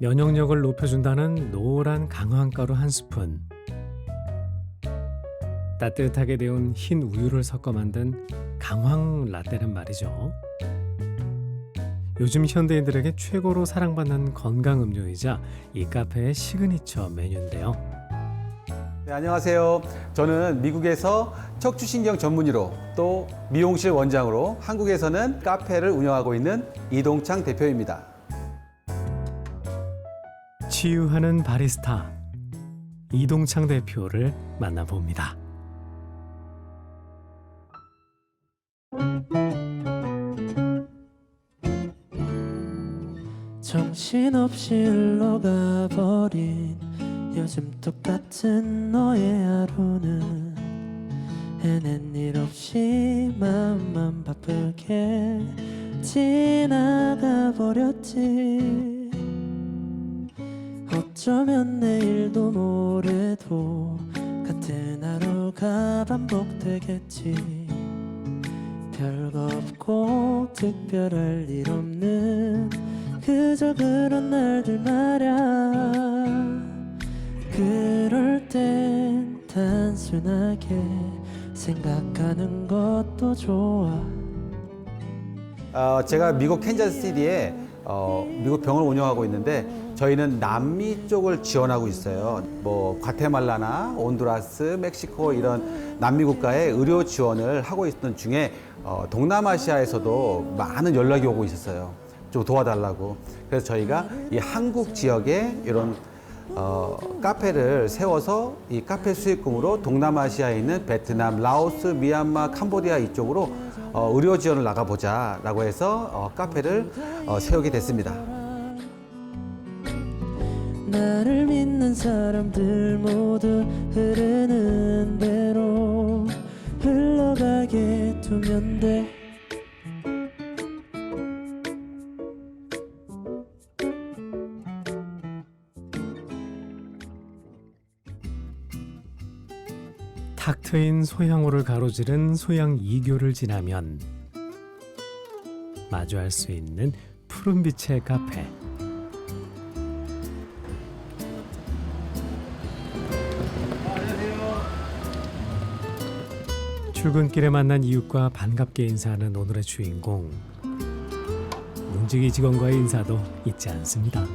면역력을 높여준다는 노란 강황가루 한 스푼. 따뜻하게 데운 흰 우유를 섞어 만든 강황 라떼란 말이죠. 요즘 현대인들에게 최고로 사랑받는 건강 음료이자 이 카페의 시그니처 메뉴인데요. 네, 안녕하세요. 저는 미국에서 척추신경 전문의로 또 미용실 원장으로 한국에서는 카페를 운영하고 있는 이동창 대표입니다. 치유하는 바리스타 이동창 대표를 만나봅니다. 정신없이 흘러가 버린 요즘 똑같은 너의 하루는 해낸 일 없이 마음만 바쁘게 지나가 버렸지 어쩌면 내일도 모레도 같은 하루가 반복되겠지. 별거 없고 특별할 일 없는 그저 그런 날들 말야. 그럴 땐 단순하게 생각하는 것도 좋아. 어, 제가 미국 캔자스시티에 어, 미국 병원을 운영하고 있는데 저희는 남미 쪽을 지원하고 있어요. 뭐 과테말라나 온두라스, 멕시코 이런 남미 국가에 의료 지원을 하고 있던 중에 어, 동남아시아에서도 많은 연락이 오고 있었어요. 좀 도와달라고. 그래서 저희가 이 한국 지역에 이런 어, 카페를 세워서 이 카페 수익금으로 동남아시아에 있는 베트남, 라오스, 미얀마, 캄보디아 이쪽으로 어, 의료 지원을 나가보자라고 해서 어, 카페를 어, 세우게 됐습니다. 나를 믿는 사람들 모두 흐르는 대로 흘러가게 두면 돼 탁 트인 소양호를 가로지른 소양 2교를 지나면 마주할 수 있는 푸른빛의 카페. 출근길에 만난 이웃과 반갑게 인사하는 오늘의 주인공. 문지기 직원과의 인사도 잊지 않습니다.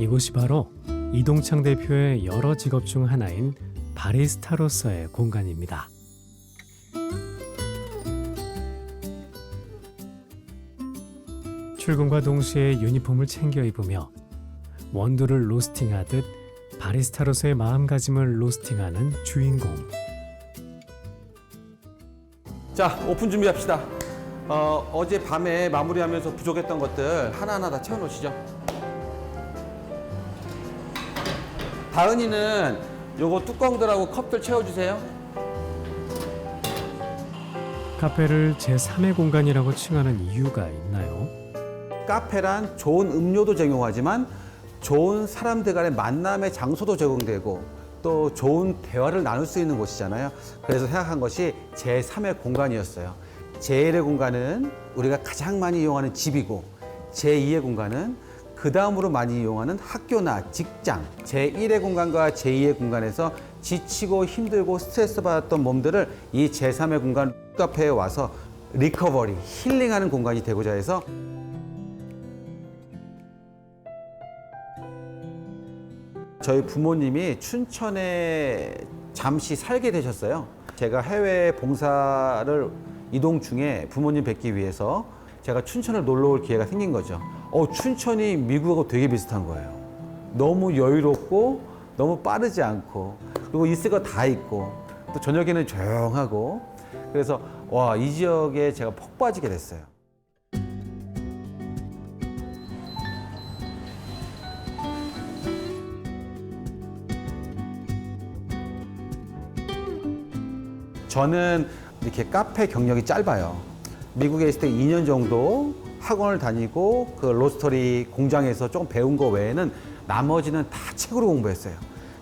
이곳이 바로 이동창 대표의 여러 직업 중 하나인 바리스타로서의 공간입니다. 출근과 동시에 유니폼을 챙겨 입으며 원두를 로스팅하듯 바리스타로서의 마음가짐을 로스팅하는 주인공. 자, 오픈 준비합시다. 어, 어제 밤에 마무리하면서 부족했던 것들 하나하나 다 채워놓으시죠. 다은이는 요거 뚜껑들하고 컵들 채워주세요. 카페를 제3의 공간이라고 칭하는 이유가 있나요? 카페란 좋은 음료도 제공하지만 좋은 사람들 간의 만남의 장소도 제공되고 또 좋은 대화를 나눌 수 있는 곳이잖아요. 그래서 생각한 것이 제3의 공간이었어요. 제1의 공간은 우리가 가장 많이 이용하는 집이고 제2의 공간은 그 다음으로 많이 이용하는 학교나 직장, 제1의 공간과 제2의 공간에서 지치고 힘들고 스트레스 받았던 몸들을 이 제3의 공간 카페에 와서 리커버리, 힐링하는 공간이 되고자 해서 저희 부모님이 춘천에 잠시 살게 되셨어요. 제가 해외 봉사를 이동 중에 부모님 뵙기 위해서 제가 춘천을 놀러 올 기회가 생긴 거죠. 어, 춘천이 미국하고 되게 비슷한 거예요. 너무 여유롭고 너무 빠르지 않고 그리고 있을 거 다 있고 또 저녁에는 조용하고 그래서 와, 이 지역에 제가 폭 빠지게 됐어요. 저는 이렇게 카페 경력이 짧아요. 미국에 있을 때 2년 정도 학원을 다니고 그 로스터리 공장에서 조금 배운 거 외에는 나머지는 다 책으로 공부했어요.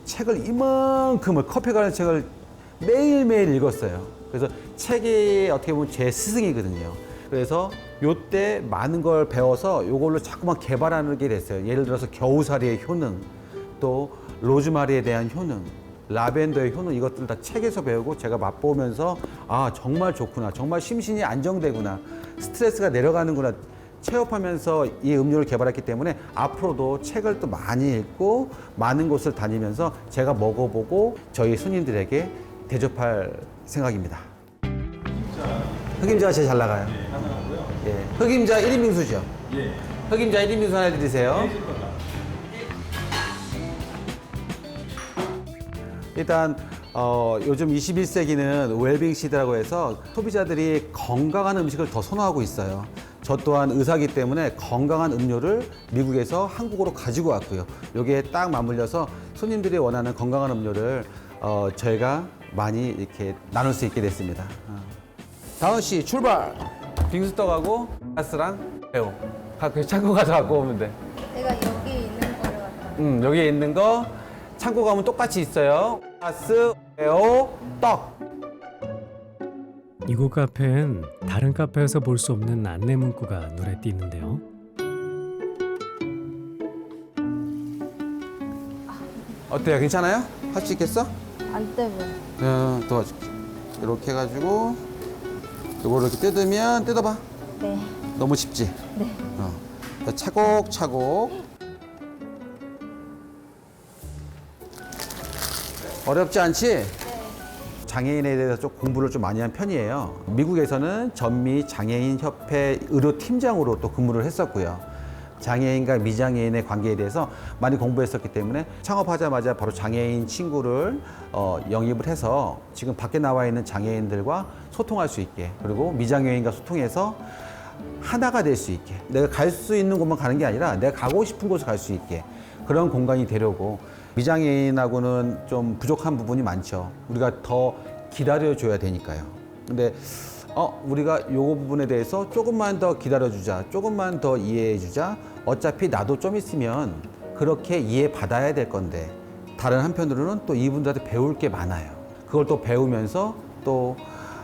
책을 이만큼을 커피 관련 책을 매일매일 읽었어요. 그래서 책이 어떻게 보면 제 스승이거든요. 그래서 요때 많은 걸 배워서 요걸로 자꾸만 개발하게 됐어요. 예를 들어서 겨우살이의 효능, 또 로즈마리에 대한 효능, 라벤더의 효능 이것들 다 책에서 배우고 제가 맛보면서 아 정말 좋구나, 정말 심신이 안정되구나, 스트레스가 내려가는구나. 체험하면서 이 음료를 개발했기 때문에 앞으로도 책을 또 많이 읽고 많은 곳을 다니면서 제가 먹어보고 저희 손님들에게 대접할 생각입니다. 흑임자가 제일 잘 나가요. 예. 흑임자 1인 빙수죠? 예. 흑임자 1인 빙수 하나 드리세요. 일단 어, 요즘 21세기는 웰빙 시대라고 해서 소비자들이 건강한 음식을 더 선호하고 있어요. 저 또한 의사기 때문에 건강한 음료를 미국에서 한국으로 가지고 왔고요. 여기에 딱 맞물려서 손님들이 원하는 건강한 음료를 어, 저희가 많이 이렇게 나눌 수 있게 됐습니다. 어. 다은 씨 출발. 빙수떡하고 가스랑. 가, 그 창고 가서 갖고 오면 돼. 내가 여기 있는 거를 갖다 음, 여기에 있는 거 창고 가면 똑같이 있어요. 가스, 매우, 떡. 이곳 카페엔 다른 카페에서 볼 수 없는 안내 문구가 눈에 띄는데요. 어때요? 괜찮아요? 할 수 있겠어? 안 떼고 네, 도와줄게. 이렇게 해가지고 이거를 이렇게 뜯으면 뜯어봐. 네 너무 쉽지? 네. 어. 자, 차곡차곡. 어렵지 않지? 장애인에 대해서 좀 공부를 좀 많이 한 편이에요. 미국에서는 전미 장애인 협회 의료 팀장으로 또 근무를 했었고요. 장애인과 미장애인의 관계에 대해서 많이 공부했었기 때문에 창업하자마자 바로 장애인 친구를 어, 영입을 해서 지금 밖에 나와 있는 장애인들과 소통할 수 있게 그리고 미장애인과 소통해서 하나가 될 수 있게 내가 갈 수 있는 곳만 가는 게 아니라 내가 가고 싶은 곳을 갈 수 있게 그런 공간이 되려고 미장애인하고는 좀 부족한 부분이 많죠. 우리가 더 기다려줘야 되니까요. 근데 어 우리가 요거 부분에 대해서 조금만 더 기다려주자, 조금만 더 이해해주자. 어차피 나도 좀 있으면 그렇게 이해 받아야 될 건데 다른 한편으로는 또 이분들한테 배울 게 많아요. 그걸 또 배우면서 또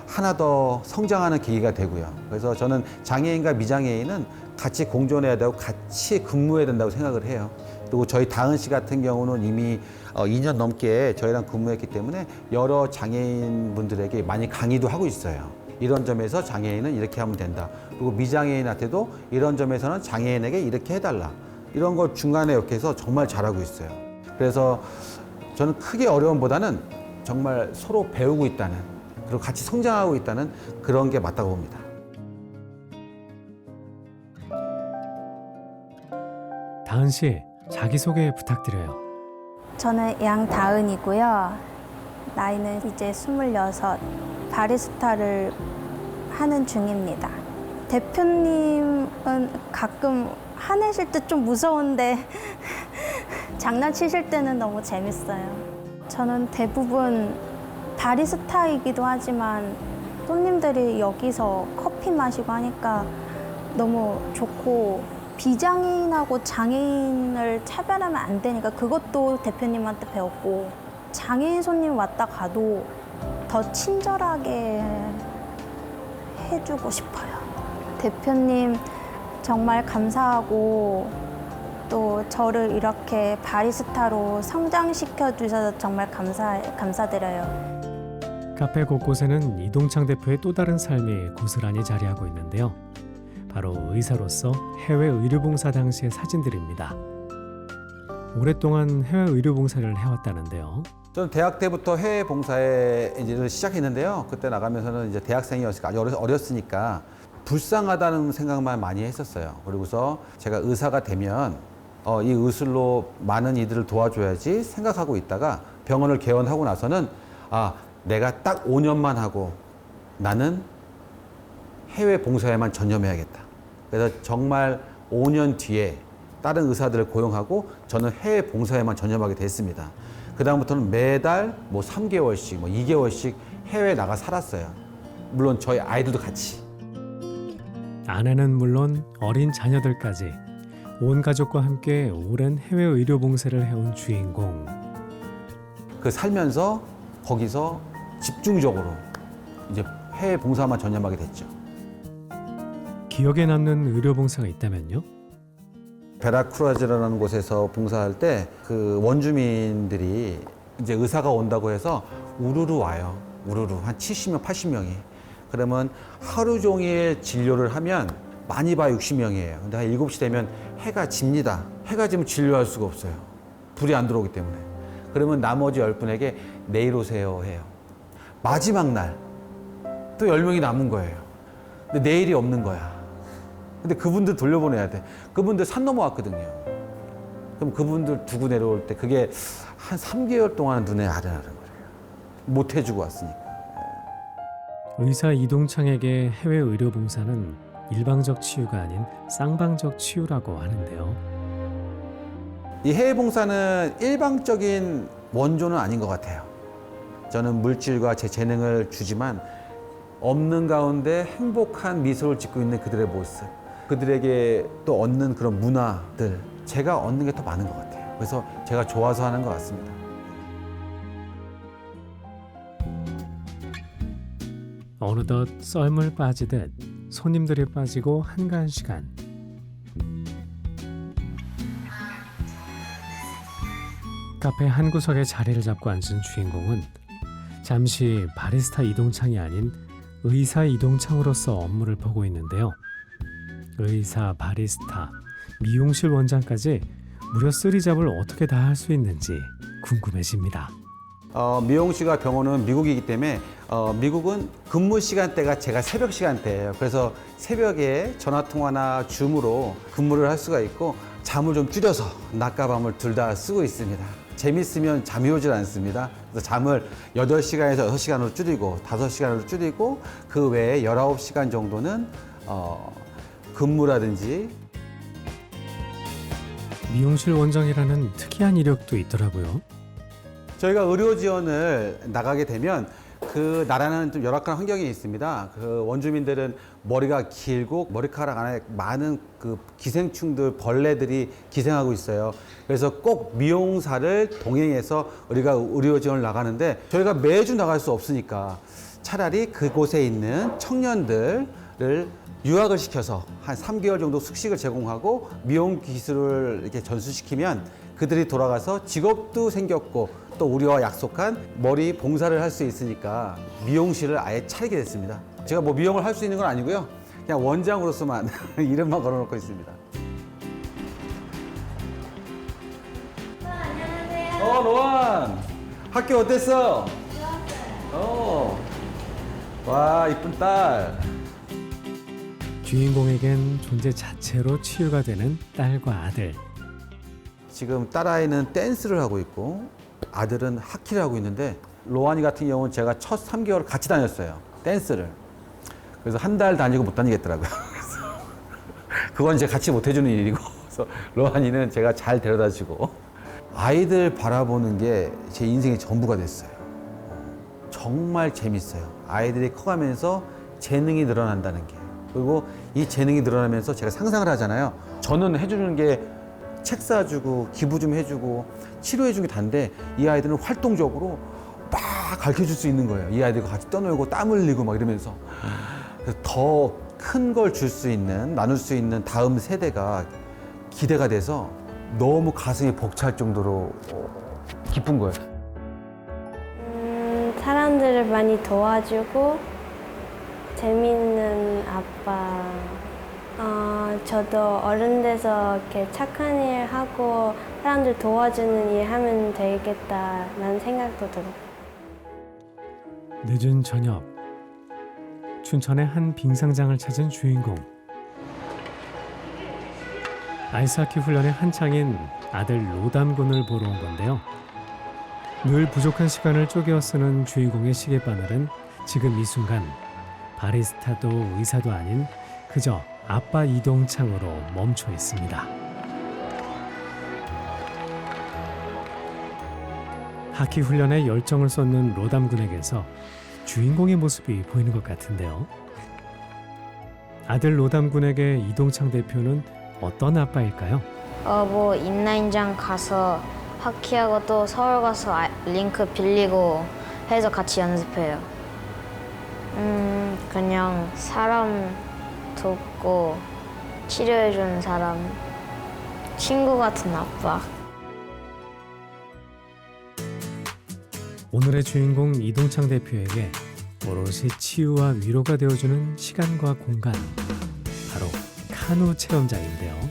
하나 더 성장하는 계기가 되고요. 그래서 저는 장애인과 미장애인은 같이 공존해야 되고 같이 근무해야 된다고 생각을 해요. 그리고 저희 다은 씨 같은 경우는 이미 어, 2년 넘게 저희랑 근무했기 때문에 여러 장애인 분들에게 많이 강의도 하고 있어요. 이런 점에서 장애인은 이렇게 하면 된다. 그리고 미장애인한테도 이런 점에서는 장애인에게 이렇게 해달라. 이런 걸 중간에 이렇게 해서 정말 잘하고 있어요. 그래서 저는 크게 어려움보다는 정말 서로 배우고 있다는 그리고 같이 성장하고 있다는 그런 게 맞다고 봅니다. 다은 씨 자기 소개 부탁드려요. 저는 양다은이고요. 나이는 이제 스물여섯 바리스타를 하는 중입니다. 대표님은 가끔 화내실 때 좀 무서운데 장난치실 때는 너무 재밌어요. 저는 대부분 바리스타이기도 하지만 손님들이 여기서 커피 마시고 하니까 너무 좋고 비장애인하고 장애인을 차별하면 안 되니까 그것도 대표님한테 배웠고 장애인 손님 왔다 가도 더 친절하게 해주고 싶어요. 대표님 정말 감사하고 또 저를 이렇게 바리스타로 성장시켜 주셔서 정말 감사 감사드려요. 카페 곳곳에는 이동창 대표의 또 다른 삶이 고스란히 자리하고 있는데요. 바로 의사로서 해외 의료봉사 당시의 사진들입니다. 오랫동안 해외 의료봉사를 해왔다는데요. 저는 대학 때부터 해외 봉사에 이제 시작했는데요. 그때 나가면서는 이제 대학생이었으니까 아주 어렸, 어렸으니까 불쌍하다는 생각만 많이 했었어요. 그리고서 제가 의사가 되면 어, 이 의술로 많은 이들을 도와줘야지 생각하고 있다가 병원을 개원하고 나서는 아 내가 딱 5년만 하고 나는 해외 봉사에만 전념해야겠다. 그래서 정말 5년 뒤에 다른 의사들을 고용하고 저는 해외 봉사에만 전념하게 됐습니다. 그다음부터는 매달 뭐 3개월씩, 뭐 2개월씩 해외에 나가 살았어요. 물론 저희 아이들도 같이. 아내는 물론 어린 자녀들까지 온 가족과 함께 오랜 해외 의료 봉사를 해온 주인공. 그 살면서 거기서 집중적으로 이제 해외 봉사만 전념하게 됐죠. 기억에 남는 의료 봉사가 있다면요? 베라크루아즈라는 곳에서 봉사할 때 그 원주민들이 이제 의사가 온다고 해서 우르르 와요. 우르르 한 70명, 80명이. 그러면 하루 종일 진료를 하면 많이 봐 60명이에요. 근데 한 7시 되면 해가 집니다. 해가 지면 진료할 수가 없어요. 불이 안 들어오기 때문에. 그러면 나머지 10분에게 내일 오세요 해요. 마지막 날 또 10명이 남은 거예요. 근데 내일이 없는 거야. 근데 그분들 돌려보내야 돼. 그분들 산 넘어왔거든요. 그럼 그분들 두고 내려올 때 그게 한 3개월 동안 눈에 아른아른 거예요. 못 해주고 왔으니까. 의사 이동창에게 해외 의료봉사는 일방적 치유가 아닌 쌍방적 치유라고 하는데요. 이 해외 봉사는 일방적인 원조는 아닌 것 같아요. 저는 물질과 제 재능을 주지만 없는 가운데 행복한 미소를 짓고 있는 그들의 모습, 그들에게 또 얻는 그런 문화들, 제가 얻는 게 더 많은 것 같아요. 그래서 제가 좋아서 하는 것 같습니다. 어느덧 썰물 빠지듯 손님들이 빠지고 한가한 시간. 카페 한 구석에 자리를 잡고 앉은 주인공은 잠시 바리스타 이동창이 아닌 의사 이동창으로서 업무를 보고 있는데요. 의사, 바리스타, 미용실 원장까지 무려 쓰리잡을 어떻게 다 할 수 있는지 궁금해집니다. 어, 미용실과 병원은 미국이기 때문에 어, 미국은 근무 시간대가 제가 새벽 시간대예요. 그래서 새벽에 전화 통화나 줌으로 근무를 할 수가 있고 잠을 좀 줄여서 낮과 밤을 둘 다 쓰고 있습니다. 재밌으면 잠이 오질 않습니다. 그래서 잠을 8시간에서 6시간으로 줄이고 5시간으로 줄이고 그 외에 19시간 정도는 어, 근무라든지 미용실 원장이라는 특이한 이력도 있더라고요. 저희가 의료 지원을 나가게 되면 그 나라는 좀 열악한 환경이 있습니다. 그 원주민들은 머리가 길고 머리카락 안에 많은 그 기생충들, 벌레들이 기생하고 있어요. 그래서 꼭 미용사를 동행해서 우리가 의료 지원을 나가는데 저희가 매주 나갈 수 없으니까 차라리 그곳에 있는 청년들을 유학을 시켜서 한 3개월 정도 숙식을 제공하고 미용 기술을 이렇게 전수시키면 그들이 돌아가서 직업도 생겼고 또 우리와 약속한 머리 봉사를 할 수 있으니까 미용실을 아예 차리게 됐습니다. 제가 뭐 미용을 할 수 있는 건 아니고요. 그냥 원장으로서만 이름만 걸어놓고 있습니다. 어, 로한. 학교 어땠어? 어. 와, 이쁜 딸. 주인공에겐 존재 자체로 치유가 되는 딸과 아들. 지금 딸아이는 댄스를 하고 있고 아들은 하키를 하고 있는데 로안이 같은 경우는 제가 첫 3개월 같이 다녔어요. 댄스를. 그래서 한 달 다니고 못 다니겠더라고요. 그건 이제 같이 못 해주는 일이고 그래서 로안이는 제가 잘 데려다 주고 아이들 바라보는 게 제 인생의 전부가 됐어요. 정말 재밌어요. 아이들이 커가면서 재능이 늘어난다는 게. 그리고 이 재능이 늘어나면서 제가 상상을 하잖아요. 저는 해주는 게 책 사주고 기부 좀 해주고 치료해 주는 게 단데 이 아이들은 활동적으로 막 가르쳐 줄 수 있는 거예요. 이 아이들과 같이 떠놀고 땀 흘리고 막 이러면서 더 큰 걸 줄 수 있는 나눌 수 있는 다음 세대가 기대가 돼서 너무 가슴이 벅찰 정도로 어, 기쁜 거예요. 음, 사람들을 많이 도와주고 재밌는 아빠. 어, 저도 어른 돼서 이렇게 착한 일 하고 사람들 도와주는 일 하면 되겠다라는 생각도 들어요. 늦은 저녁. 춘천의 한 빙상장을 찾은 주인공. 아이스하키 훈련에 한창인 아들 로담군을 보러 온 건데요. 늘 부족한 시간을 쪼개어 쓰는 주인공의 시계바늘은 지금 이 순간 바리스타도 의사도 아닌 그저 아빠 이동창으로 멈춰 있습니다. 하키 훈련에 열정을 쏟는 로담 군에게서 주인공의 모습이 보이는 것 같은데요. 아들 로담 군에게 이동창 대표는 어떤 아빠일까요? 어, 뭐 인라인장 가서 하키하고 또 서울 가서 아- 링크 빌리고 해서 같이 연습해요. 음, 그냥 사람 돕고 치료해주는 사람, 친구 같은 아빠. 오늘의 주인공 이동창 대표에게 오롯이 치유와 위로가 되어주는 시간과 공간 바로 카누 체험장인데요.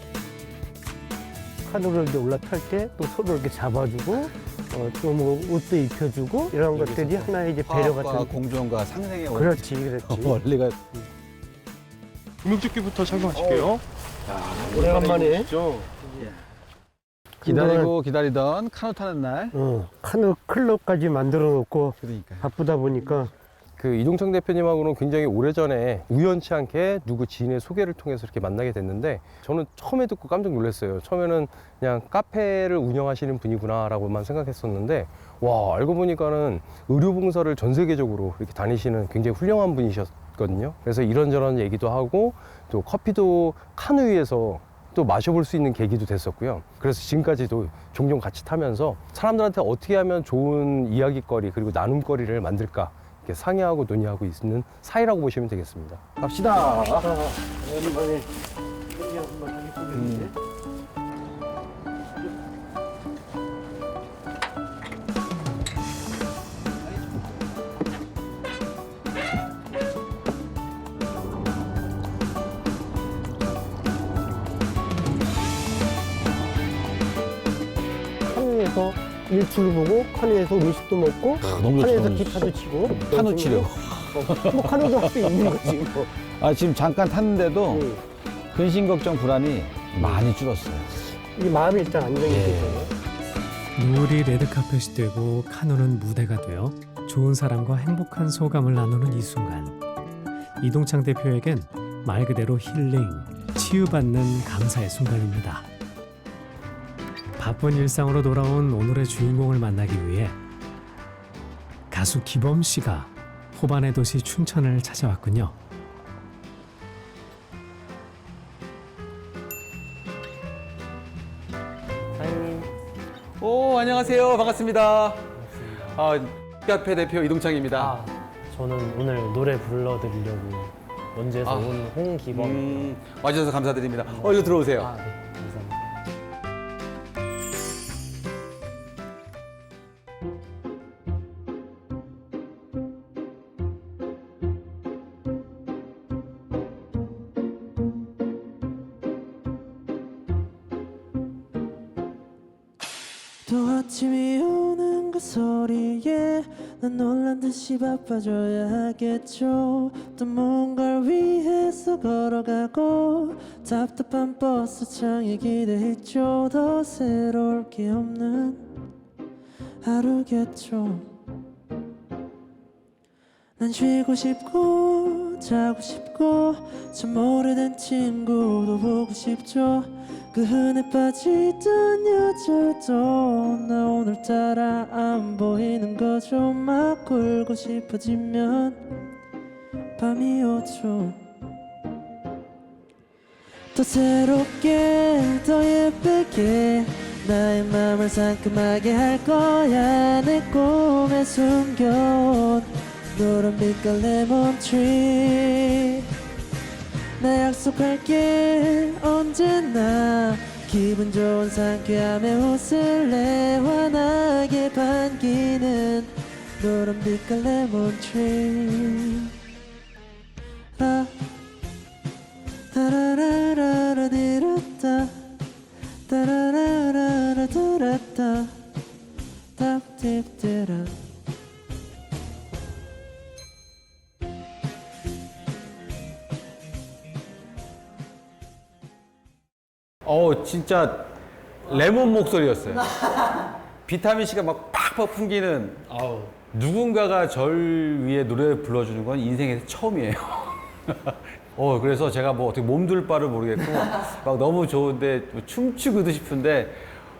카누를 이제 올라탈 때 또 서로 이렇게 잡아주고 어, 또뭐 옷도 입혀주고 이런 것들이 하나의 이제 배려 화학과 같은 공존과 상생의 원- 그렇지 그렇지. 원리가 구명조끼부터 착용하실게요. 오래간만에. 기다리고 기다리던 카누 타는 날. 어, 카누 클럽까지 만들어 놓고 그러니까. 바쁘다 보니까 그 이동창 대표님하고는 굉장히 오래전에 우연치 않게 누구 지인의 소개를 통해서 이렇게 만나게 됐는데 저는 처음에 듣고 깜짝 놀랐어요. 처음에는 그냥 카페를 운영하시는 분이구나라고만 생각했었는데 와 알고 보니까는 의료봉사를 전 세계적으로 이렇게 다니시는 굉장히 훌륭한 분이셨거든요. 그래서 이런저런 얘기도 하고 또 커피도 카누이에서 또 마셔볼 수 있는 계기도 됐었고요. 그래서 지금까지도 종종 같이 타면서 사람들한테 어떻게 하면 좋은 이야기거리 그리고 나눔거리를 만들까 이렇게 상의하고 논의하고 있는 사이라고 보시면 되겠습니다. 갑시다. 오랜만에 일출을 보고 카누에서 음식도 먹고 너무 카누에서 좋다. 기타도 치고 카누 치료. 어, 뭐 카누도 할 수 있는 거지 뭐. 아 지금 잠깐 탔는데도 응. 근심 걱정 불안이 많이 줄었어요. 이 마음이 일단 안정이 예. 되잖아요. 노을이 레드카펫이 되고 카누는 무대가 되어 좋은 사람과 행복한 소감을 나누는 이 순간 이동창 대표에겐 말 그대로 힐링, 치유받는 감사의 순간입니다. 바쁜 일상으로 돌아온 오늘의 주인공을 만나기 위해 가수 기범 씨가 호반의 도시 춘천을 찾아왔군요. 오 안녕하세요 반갑습니다. 아 카페 대표 이동창입니다. 아, 저는 오늘 노래 불러드리려고 원주에서 아. 온 홍기범. 음, 와주셔서 감사드립니다. 어 이거 들어오세요. 아, 네, 또 아침이 오는 그 소리에 난 놀란 듯이 바빠져야 하겠죠. 또 뭔가를 위해서 걸어가고 답답한 버스 창에 기대했죠. 더 새로울 게 없는 하루겠죠. 난 쉬고 싶고 자고 싶고 참 오래된 친구도 보고 싶죠. 그 흔해 빠지던 여자도 나 오늘따라 안 보이는 거죠. 막 울고 싶어지면 밤이 오죠. 더 새롭게 더 예쁘게 나의 맘을 상큼하게 할 거야. 내 꿈에 숨겨온 노란 빛깔 레몬트리 나 약속할게 언제나 기분 좋은 상쾌함에 웃을 내 환하게 반기는 노란 빛깔 레몬트리 라 따라라라라 디라따 따라라라라 디라따 답딥디라 어 진짜 레몬 목소리였어요. 비타민 C가 막 팍팍 풍기는 누군가가 절 위해 노래 불러주는 건 인생에서 처음이에요. 어 그래서 제가 뭐 어떻게 몸둘 바를 모르겠고 막 너무 좋은데 뭐 춤추고도 싶은데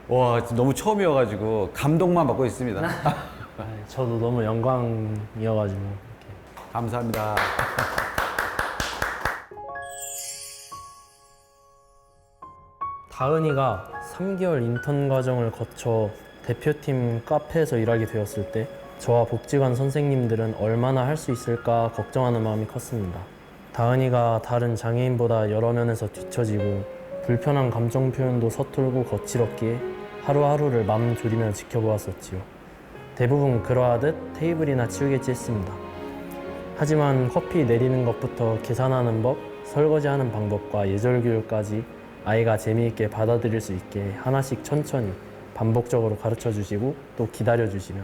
와 너무 처음이어가지고 감동만 받고 있습니다. 아, 저도 너무 영광이어가지고 이렇게 감사합니다. 다은이가 3개월 인턴 과정을 거쳐 대표팀 카페에서 일하게 되었을 때 저와 복지관 선생님들은 얼마나 할 수 있을까 걱정하는 마음이 컸습니다. 다은이가 다른 장애인보다 여러 면에서 뒤처지고 불편한 감정 표현도 서툴고 거칠었기에 하루하루를 맘 졸이며 지켜보았었지요. 대부분 그러하듯 테이블이나 치우겠지 했습니다. 하지만 커피 내리는 것부터 계산하는 법, 설거지하는 방법과 예절 교육까지 아이가 재미있게 받아들일 수 있게 하나씩 천천히 반복적으로 가르쳐 주시고 또 기다려 주시며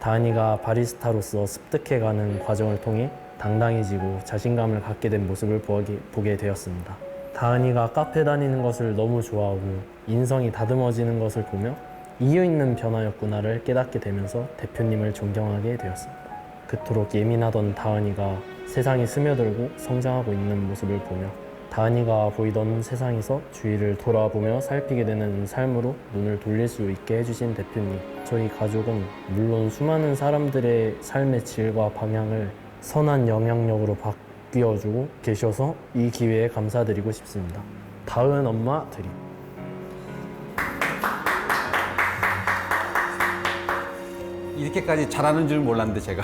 다은이가 바리스타로서 습득해가는 과정을 통해 당당해지고 자신감을 갖게 된 모습을 보게, 되었습니다. 다은이가 카페 다니는 것을 너무 좋아하고 인성이 다듬어지는 것을 보며 이유 있는 변화였구나를 깨닫게 되면서 대표님을 존경하게 되었습니다. 그토록 예민하던 다은이가 세상에 스며들고 성장하고 있는 모습을 보며 다은이가 보이던 세상에서 주위를 돌아보며 살피게 되는 삶으로 눈을 돌릴 수 있게 해주신 대표님. 저희 가족은 물론 수많은 사람들의 삶의 질과 방향을 선한 영향력으로 바뀌어주고 계셔서 이 기회에 감사드리고 싶습니다. 다은 엄마 드림. 이렇게까지 잘하는 줄 몰랐는데 제가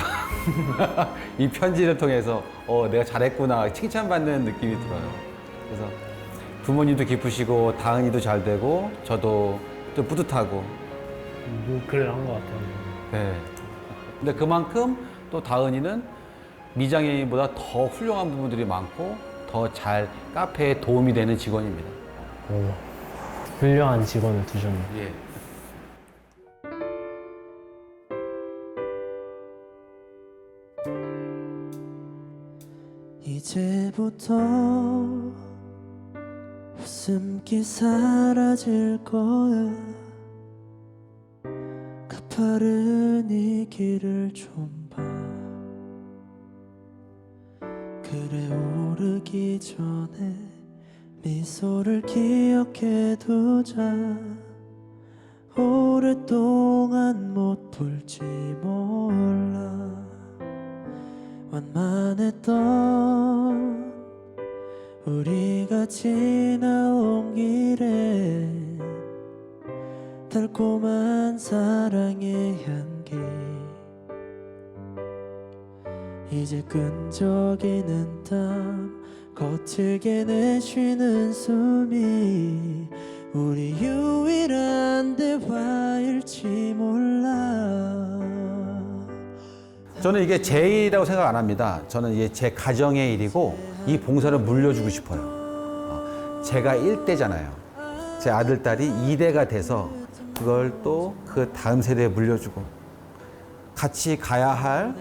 이 편지를 통해서 어 내가 잘했구나 칭찬받는 느낌이 들어요. 그래서 부모님도 기쁘시고 다은이도 잘 되고 저도 좀 뿌듯하고 뭐 글을 한것 같아요. 네. 근데 그만큼 또 다은이는 미장애인보다 더 훌륭한 부분들이 많고 더 잘 카페에 도움이 되는 직원입니다. 오, 훌륭한 직원을 두셨네요. 예. 이제부터 웃음기 사라질 거야 가파른 이 길을 좀 그래 오르기 전에 미소를 기억해 두자. 오랫동안 못 볼지 몰라. 완만했던 우리가 지나온 길에 달콤한 사랑의 향기 이제 끈적이는 땀 거칠게 내쉬는 숨이 우리 유일한 대화일지 몰라 저는 이게 제 일이라고 생각 안 합니다. 저는 이게 제 가정의 일이고 이 봉사를 물려주고 싶어요. 어, 제가 1대잖아요. 제 아들, 딸이 2대가 돼서 그걸 또 그 다음 세대에 물려주고 같이 가야 할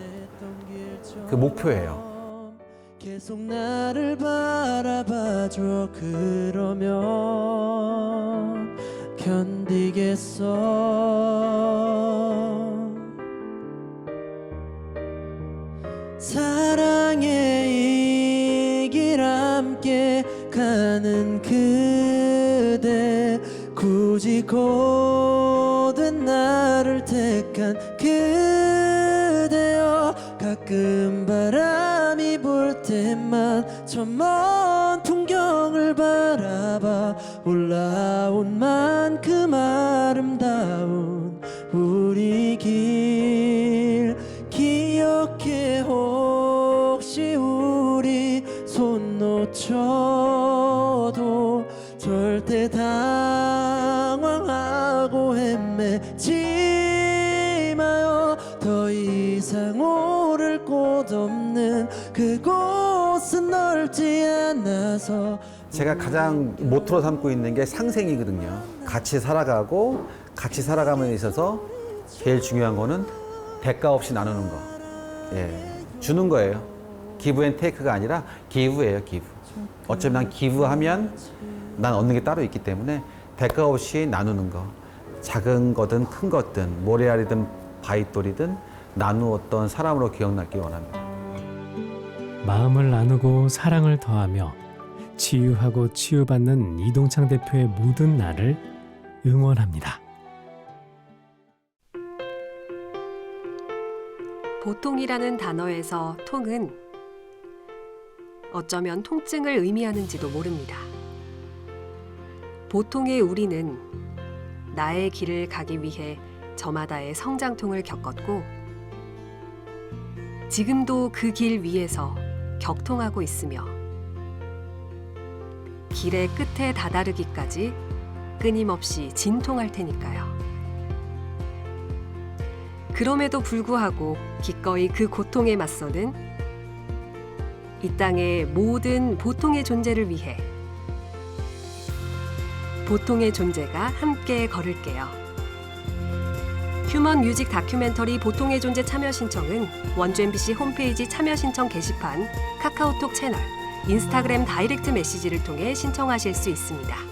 그 목표예요. 계속 나를 바라봐줘 그러면 견디겠어 사랑의 이 길 함께 가는 그대 굳이 고된 나를 택한 그대여 가끔 때 넓지 않아서 제가 가장 모토로 삼고 있는 게 상생이거든요. 같이 살아가고 같이 살아감에 있어서 제일 중요한 거는 대가 없이 나누는 거. 예. 주는 거예요. 앤 테이크가 아니라 기브예요, 기브. 어차피 난 기브하면 난 얻는 게 따로 있기 때문에 대가 없이 나누는 거. 작은 거든 큰 거든 모래알이든 바위돌이든 나누었던 사람으로 기억나길 원합니다. 마음을 나누고 사랑을 더하며 치유하고 치유받는 이동창 대표의 모든 날을 응원합니다. 보통이라는 단어에서 통은 어쩌면 통증을 의미하는지도 모릅니다. 보통의 우리는 나의 길을 가기 위해 저마다의 성장통을 겪었고 지금도 그 길 위에서 격통하고 있으며 길의 끝에 다다르기까지 끊임없이 진통할 테니까요. 그럼에도 불구하고 기꺼이 그 고통에 맞서는 이 땅의 모든 보통의 존재를 위해 보통의 존재가 함께 걸을게요. 휴먼 뮤직 다큐멘터리 보통의 존재 참여 신청은 원주 MBC 홈페이지 참여 신청 게시판, 카카오톡 채널, 인스타그램 다이렉트 메시지를 통해 신청하실 수 있습니다.